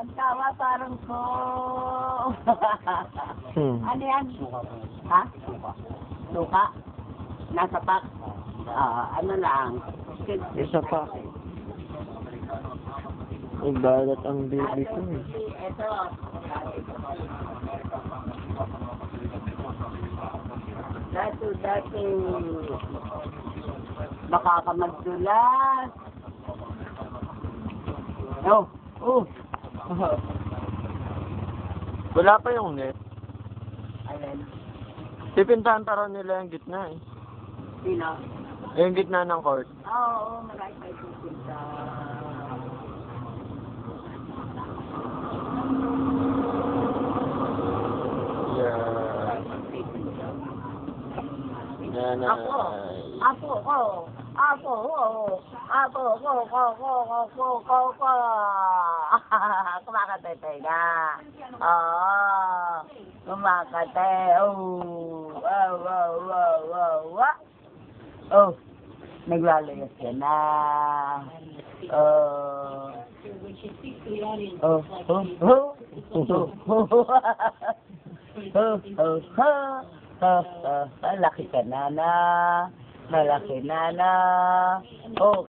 Ang tawa parang ko. Hmm. ano yan? Ha? Suka. Nasa pack. Ah, ano lang. Isa pa. Ay, balat ang baby ko eh. Ito. Dati, dati. Baka ka magdulas. Oh, oh. Wala pa yung net. Ayan. Pipintahan pa raw nila yung gitna eh. Sino? Eh, Yung gitna ng court. Oo, oh, marami may pupunta. Yeah. Yan na. Ako. Ako ko. Ako ko. Ako ko ko ko ko ko ko ko. Kumakate tayo Oo. Kumakate. Oh. Wow, wow, wow, wow, wow. Oh. Naglalayas ka na. Oh. Oh, oh, oh. oh. Malaki ka na na. Malaki na na. Oh.